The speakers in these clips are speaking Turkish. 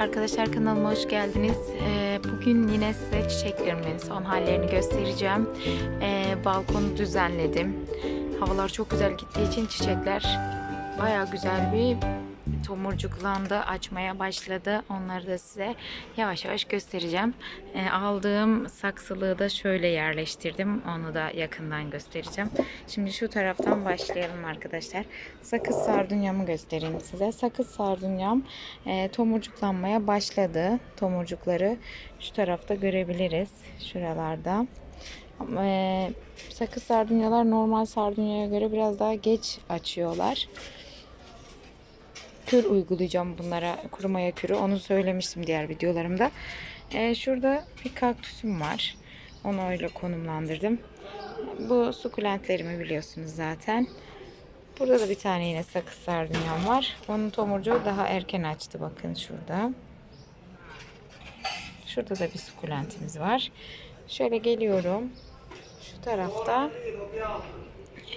arkadaşlar kanalıma hoş geldiniz. Ee, bugün yine size çiçeklerimin son hallerini göstereceğim. Ee, balkonu düzenledim. Havalar çok güzel gittiği için çiçekler baya güzel bir tomurcuklandı, açmaya başladı. Onları da size yavaş yavaş göstereceğim. Ee, aldığım saksılığı da şöyle yerleştirdim. Onu da yakından göstereceğim. Şimdi şu taraftan başlayalım arkadaşlar. Sakız sardunyamı göstereyim size. Sakız sardunyam e, tomurcuklanmaya başladı. Tomurcukları şu tarafta görebiliriz. Şuralarda. E, sakız sardunyalar normal sardunyaya göre biraz daha geç açıyorlar kür uygulayacağım bunlara kurumaya kürü. Onu söylemiştim diğer videolarımda. Ee, şurada bir kaktüsüm var. Onu öyle konumlandırdım. Bu sukulentlerimi biliyorsunuz zaten. Burada da bir tane yine sakız sardunyam var. Onun tomurcuğu daha erken açtı. Bakın şurada. Şurada da bir sukulentimiz var. Şöyle geliyorum. Şu tarafta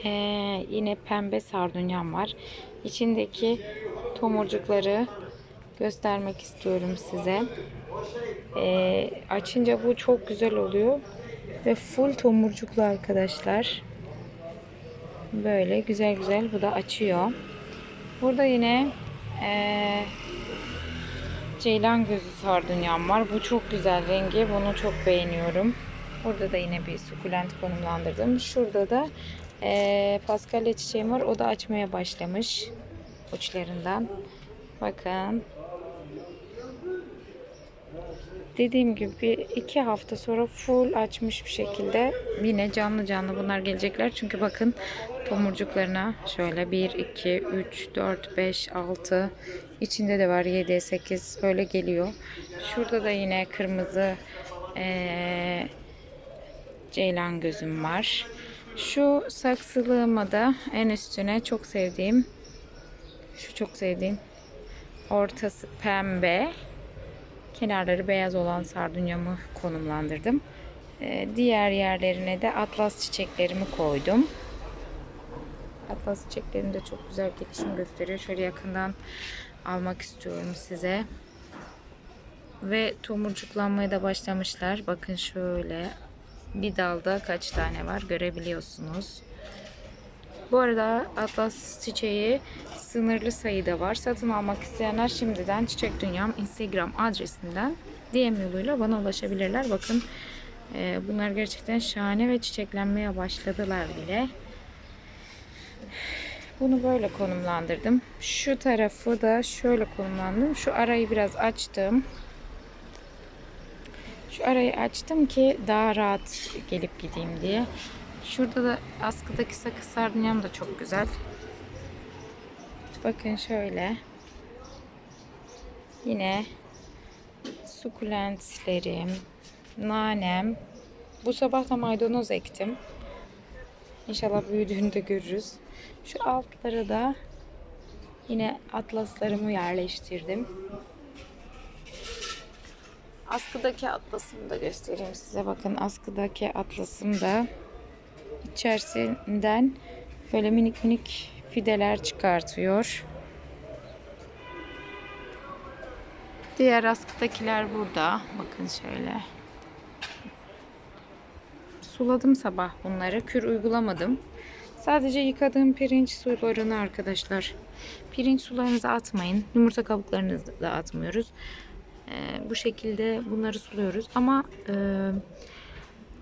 ee, yine pembe sardunyam var. İçindeki tomurcukları göstermek istiyorum size. Ee, açınca bu çok güzel oluyor. Ve full tomurcuklu arkadaşlar. Böyle güzel güzel bu da açıyor. Burada yine ee, ceylan gözü sardunyam var. Bu çok güzel rengi. Bunu çok beğeniyorum. Burada da yine bir sukulent konumlandırdım. Şurada da ee, paskalya çiçeğim var. O da açmaya başlamış uçlarından. Bakın. Dediğim gibi iki hafta sonra full açmış bir şekilde yine canlı canlı bunlar gelecekler. Çünkü bakın tomurcuklarına şöyle 1, 2, 3, 4, 5, 6 içinde de var 7, 8 öyle geliyor. Şurada da yine kırmızı ee, ceylan gözüm var. Şu saksılığıma da en üstüne çok sevdiğim şu çok sevdiğim ortası pembe kenarları beyaz olan sardunyamı konumlandırdım. Ee, diğer yerlerine de atlas çiçeklerimi koydum. Atlas çiçeklerim de çok güzel gelişim gösteriyor. Şöyle yakından almak istiyorum size. Ve tomurcuklanmaya da başlamışlar. Bakın şöyle bir dalda kaç tane var görebiliyorsunuz. Bu arada atlas çiçeği sınırlı sayıda var. Satın almak isteyenler şimdiden Çiçek Dünyam Instagram adresinden DM yoluyla bana ulaşabilirler. Bakın e, bunlar gerçekten şahane ve çiçeklenmeye başladılar bile. Bunu böyle konumlandırdım. Şu tarafı da şöyle konumlandım. Şu arayı biraz açtım. Şu arayı açtım ki daha rahat gelip gideyim diye. Şurada da askıdaki sakız sardunyam da çok güzel. Bakın şöyle. Yine sukulentlerim, nanem. Bu sabah da maydanoz ektim. İnşallah büyüdüğünü de görürüz. Şu altlara da yine atlaslarımı yerleştirdim. Askıdaki atlasımı da göstereyim size. Bakın askıdaki atlasım da içerisinden böyle minik minik fideler çıkartıyor. Diğer askıdakiler burada. Bakın şöyle. Suladım sabah bunları. Kür uygulamadım. Sadece yıkadığım pirinç sularını arkadaşlar. Pirinç sularınızı atmayın. Yumurta kabuklarınızı da atmıyoruz. Ee, bu şekilde bunları suluyoruz. Ama e,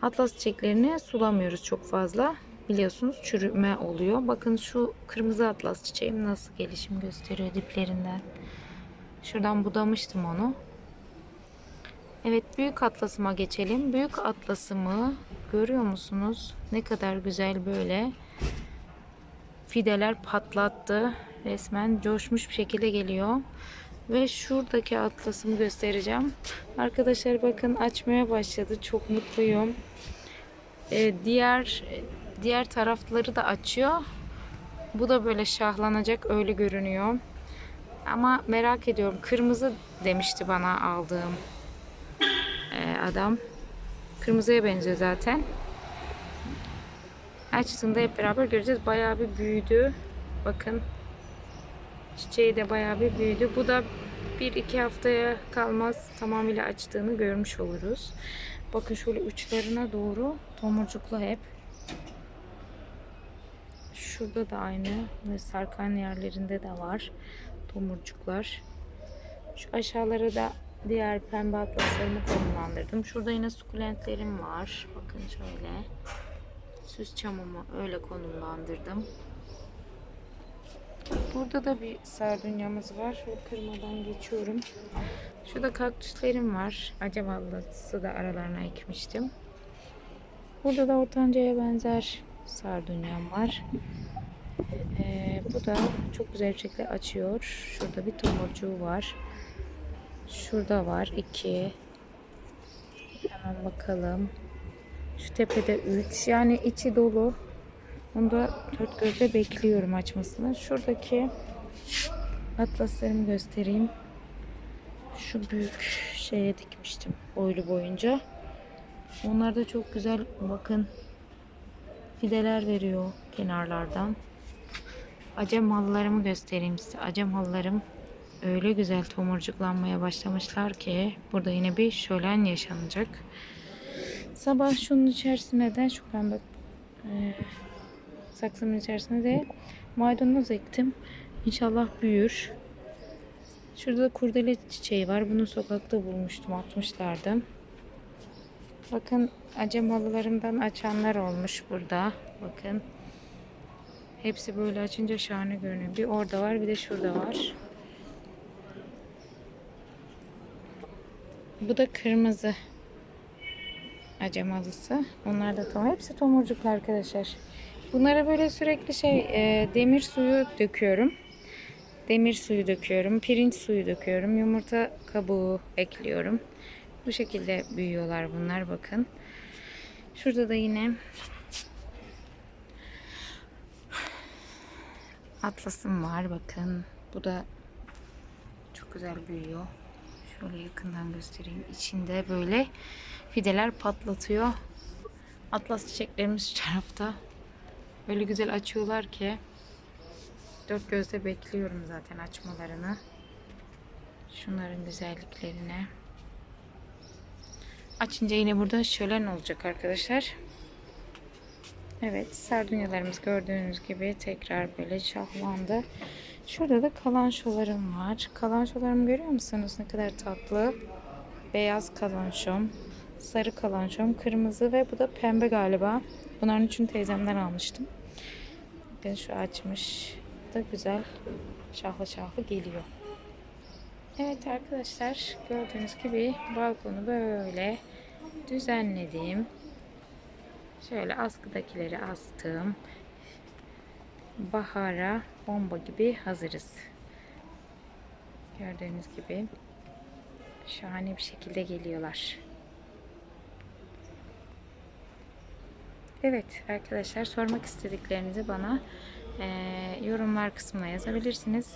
atlas çiçeklerini sulamıyoruz çok fazla. Biliyorsunuz çürüme oluyor. Bakın şu kırmızı atlas çiçeğim nasıl gelişim gösteriyor diplerinden. Şuradan budamıştım onu. Evet büyük atlasıma geçelim. Büyük atlasımı görüyor musunuz? Ne kadar güzel böyle fideler patlattı. Resmen coşmuş bir şekilde geliyor. Ve şuradaki atlasımı göstereceğim. Arkadaşlar bakın açmaya başladı. Çok mutluyum. Ee, diğer diğer tarafları da açıyor. Bu da böyle şahlanacak öyle görünüyor. Ama merak ediyorum. Kırmızı demişti bana aldığım e, adam. Kırmızıya benziyor zaten. Açtığında hep beraber göreceğiz. Bayağı bir büyüdü. Bakın. Çiçeği de bayağı bir büyüdü. Bu da bir iki haftaya kalmaz tamamıyla açtığını görmüş oluruz. Bakın şöyle uçlarına doğru tomurcuklu hep. Şurada da aynı ve sarkan yerlerinde de var tomurcuklar. Şu aşağılara da diğer pembe atlaslarımı konumlandırdım. Şurada yine sukulentlerim var. Bakın şöyle. Süs çamımı öyle konumlandırdım. Burada da bir sardunyamız var. Şöyle kırmadan geçiyorum. Şurada kaktüslerim var. Acemalısı da aralarına ekmiştim. Burada da ortancaya benzer sardunyam var. Ee, bu da çok güzel bir şekilde açıyor. Şurada bir tomurcuğu var. Şurada var iki. Hemen bakalım. Şu tepede üç. Yani içi dolu. Onu da dört gözle bekliyorum açmasını. Şuradaki atlaslarımı göstereyim. Şu büyük şeye dikmiştim boylu boyunca. Onlar da çok güzel bakın fideler veriyor kenarlardan. Acem halılarımı göstereyim size. Acem halılarım öyle güzel tomurcuklanmaya başlamışlar ki burada yine bir şölen yaşanacak. Sabah şunun içerisine de şu pembe e, saksının içerisine de maydanoz ektim. İnşallah büyür. Şurada da kurdele çiçeği var. Bunu sokakta bulmuştum. Atmışlardı. Bakın acem halılarımdan açanlar olmuş burada. Bakın. Hepsi böyle açınca şahane görünüyor. Bir orada var bir de şurada var. Bu da kırmızı acem halısı. Onlar da tam hepsi tomurcuklu arkadaşlar. Bunlara böyle sürekli şey e, demir suyu döküyorum. Demir suyu döküyorum. Pirinç suyu döküyorum. Yumurta kabuğu ekliyorum. Bu şekilde büyüyorlar bunlar bakın. Şurada da yine atlasım var bakın. Bu da çok güzel büyüyor. Şöyle yakından göstereyim. İçinde böyle fideler patlatıyor. Atlas çiçeklerimiz şu tarafta. Öyle güzel açıyorlar ki dört gözle bekliyorum zaten açmalarını. Şunların güzelliklerine. Açınca yine burada şölen olacak arkadaşlar. Evet sardunyalarımız gördüğünüz gibi tekrar böyle şahlandı. Şurada da kalanşolarım var. Kalanşolarımı görüyor musunuz? Ne kadar tatlı. Beyaz kalanşom, sarı kalanşom, kırmızı ve bu da pembe galiba. Bunların üçünü teyzemden almıştım. Bakın şu açmış da güzel şahlı şahlı geliyor. Evet arkadaşlar gördüğünüz gibi balkonu böyle düzenledim. Şöyle askıdakileri astım. Bahara bomba gibi hazırız. Gördüğünüz gibi şahane bir şekilde geliyorlar. Evet arkadaşlar sormak istediklerinizi bana e, yorumlar kısmına yazabilirsiniz.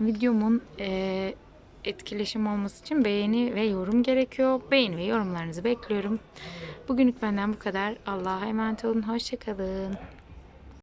Videomun e, etkileşim olması için beğeni ve yorum gerekiyor. Beğeni ve yorumlarınızı bekliyorum. Bugünlük benden bu kadar. Allah'a emanet olun. Hoşçakalın.